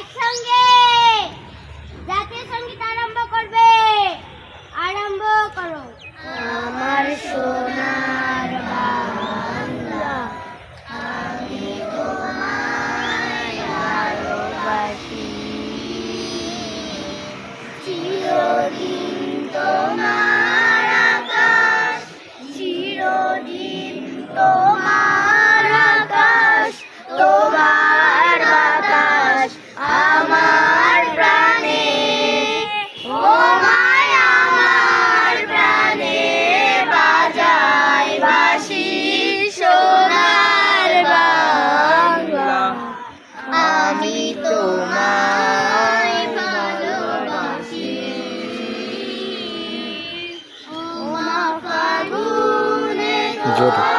একসঙ্গে জাতীয় সঙ্গীত আরম্ভ করবে আরম্ভ করো আমার সোনার বাংলা 你觉得？